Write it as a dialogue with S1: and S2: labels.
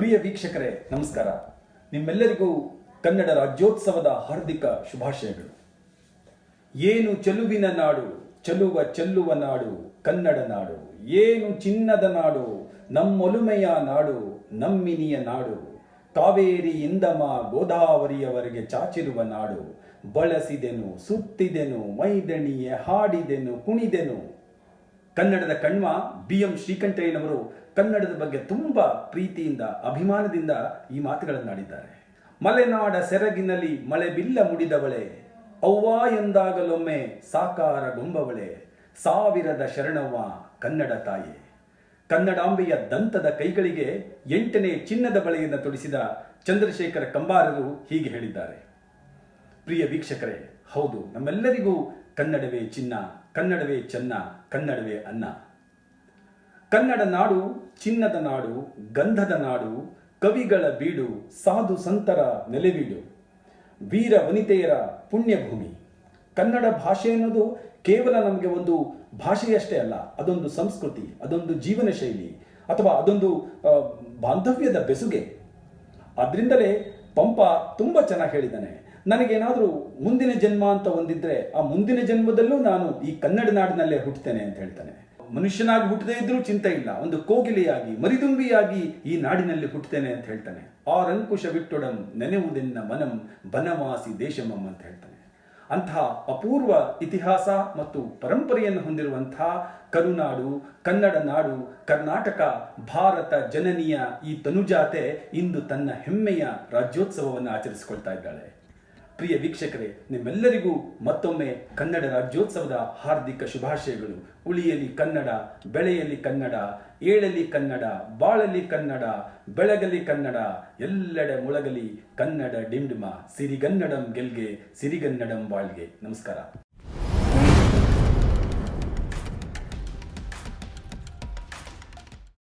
S1: ಪ್ರಿಯ ವೀಕ್ಷಕರೇ, ನಮಸ್ಕಾರ. ನಿಮ್ಮೆಲ್ಲರಿಗೂ ಕನ್ನಡ ರಾಜ್ಯೋತ್ಸವದ ಹಾರ್ದಿಕ ಶುಭಾಶಯಗಳು. ಏನು ಚೆಲುವಿನ ನಾಡು, ಚೆಲುವ ಚೆಲ್ಲುವ ನಾಡು, ಕನ್ನಡ ನಾಡು. ಏನು ಚಿನ್ನದ ನಾಡು, ನಮ್ಮೊಲುಮೆಯ ನಾಡು, ನಮ್ಮಿನಿಯ ನಾಡು. ಕಾವೇರಿಯಿಂದಮ ಗೋದಾವರಿಯವರೆಗೆ ಚಾಚಿರುವ ನಾಡು. ಬಳಸಿದೆನು, ಸುತ್ತಿದೆನು, ಮೈದಣಿಯೇ ಹಾಡಿದೆನು, ಕುಣಿದೆನು. ಕನ್ನಡದ ಕಣ್ವ ಬಿ ಎಂ ಶ್ರೀಕಂಠಯ್ಯನವರು ಕನ್ನಡದ ಬಗ್ಗೆ ತುಂಬ ಪ್ರೀತಿಯಿಂದ, ಅಭಿಮಾನದಿಂದ ಈ ಮಾತುಗಳನ್ನಾಡಿದ್ದಾರೆ ಮಲೆನಾಡ ಸೆರಗಿನಲ್ಲಿ ಮಳೆ ಬಿಲ್ಲ ಮುಡಿದವಳೆ, ಅವ್ವ ಎಂದಾಗಲೊಮ್ಮೆ ಸಾಕಾರ ಗೊಂಬವಳೆ, ಸಾವಿರದ ಶರಣವ್ವ ಕನ್ನಡ ತಾಯಿ. ಕನ್ನಡಾಂಬೆಯ ದಂತದ ಕೈಗಳಿಗೆ ಎಂಟನೇ ಚಿನ್ನದ ಬಳೆಯನ್ನು ತೊಡಿಸಿದ ಚಂದ್ರಶೇಖರ ಕಂಬಾರರು ಹೀಗೆ ಹೇಳಿದ್ದಾರೆ. ಪ್ರಿಯ ವೀಕ್ಷಕರೇ, ಹೌದು, ನಮ್ಮೆಲ್ಲರಿಗೂ ಕನ್ನಡವೇ ಚಿನ್ನ. ಕನ್ನಡವೇ ಚೆನ್ನ, ಕನ್ನಡವೇ ಅನ್ನ. ಕನ್ನಡ ನಾಡು, ಚಿನ್ನದ ನಾಡು, ಗಂಧದ ನಾಡು, ಕವಿಗಳ ಬೀಡು, ಸಾಧು ಸಂತರ ನೆಲೆವೀಡು ವೀರ ವನಿತೆಯರ ಪುಣ್ಯಭೂಮಿ. ಕನ್ನಡ ಭಾಷೆ ಅನ್ನೋದು ಕೇವಲ ನಮಗೆ ಒಂದು ಭಾಷೆಯಷ್ಟೇ ಅಲ್ಲ, ಅದೊಂದು ಸಂಸ್ಕೃತಿ, ಅದೊಂದು ಜೀವನ ಶೈಲಿ ಅಥವಾ ಅದೊಂದು ಬಾಂಧವ್ಯದ ಬೆಸುಗೆ. ಅದರಿಂದಲೇ ಪಂಪ ತುಂಬ ಚೆನ್ನಾಗಿ ಹೇಳಿದ್ದಾನೆ. ನನಗೇನಾದರೂ ಮುಂದಿನ ಜನ್ಮ ಅಂತ ಒಂದಿದ್ರೆ ಆ ಮುಂದಿನ ಜನ್ಮದಲ್ಲೂ ನಾನು ಈ ಕನ್ನಡ ನಾಡಿನಲ್ಲೇ ಹುಟ್ಟುತ್ತೇನೆ ಅಂತ ಹೇಳ್ತಾನೆ. ಮನುಷ್ಯನಾಗಿ ಹುಟ್ಟದೇ ಇದ್ರೂ ಚಿಂತೆ ಇಲ್ಲ. ಒಂದು ಕೋಗಿಲೆಯಾಗಿ, ಮರಿದುಂಬಿಯಾಗಿ ಈ ನಾಡಿನಲ್ಲಿ ಹುಟ್ಟುತ್ತೇನೆ ಅಂತ ಹೇಳ್ತಾನೆ. ಆರಂಕುಶ ವಿಟ್ಟೊಡಂ ನೆನೆವುದೆನ್ನ ಮನಂ ಬನವಾಸಿ ದೇಶಮಂ ಅಂತ ಹೇಳ್ತಾನೆ. ಅಂತಹ ಅಪೂರ್ವ ಇತಿಹಾಸ ಮತ್ತು ಪರಂಪರೆಯನ್ನು ಹೊಂದಿರುವಂತಹ ಕರುನಾಡು, ಕನ್ನಡ ನಾಡು, ಕರ್ನಾಟಕ, ಭಾರತ ಜನನಿಯ ಈ ತನುಜಾತೆ ಇಂದು ತನ್ನ ಹೆಮ್ಮೆಯ ರಾಜ್ಯೋತ್ಸವವನ್ನು ಆಚರಿಸಿಕೊಳ್ತಾ ಇದ್ದಾಳೆ. ಪ್ರಿಯ ವೀಕ್ಷಕರೇ, ನಿಮ್ಮೆಲ್ಲರಿಗೂ ಮತ್ತೊಮ್ಮೆ ಕನ್ನಡ ರಾಜ್ಯೋತ್ಸವದ ಹಾರ್ದಿಕ ಶುಭಾಶಯಗಳು. ಉಳಿಯಲಿ ಕನ್ನಡ, ಬೆಳೆಯಲಿ ಕನ್ನಡ, ಏಳಲಿ ಕನ್ನಡ, ಬಾಳಲಿ ಕನ್ನಡ, ಬೆಳಗಲಿ ಕನ್ನಡ, ಎಲ್ಲೆಡೆ ಮುಳಗಲಿ ಕನ್ನಡ ಡಿಂಡಿಮ ಸಿರಿಗನ್ನಡಂ ಗೆಲ್ಗೆ, ಸಿರಿಗನ್ನಡಂ ಬಾಳ್ಗೆ. ನಮಸ್ಕಾರ.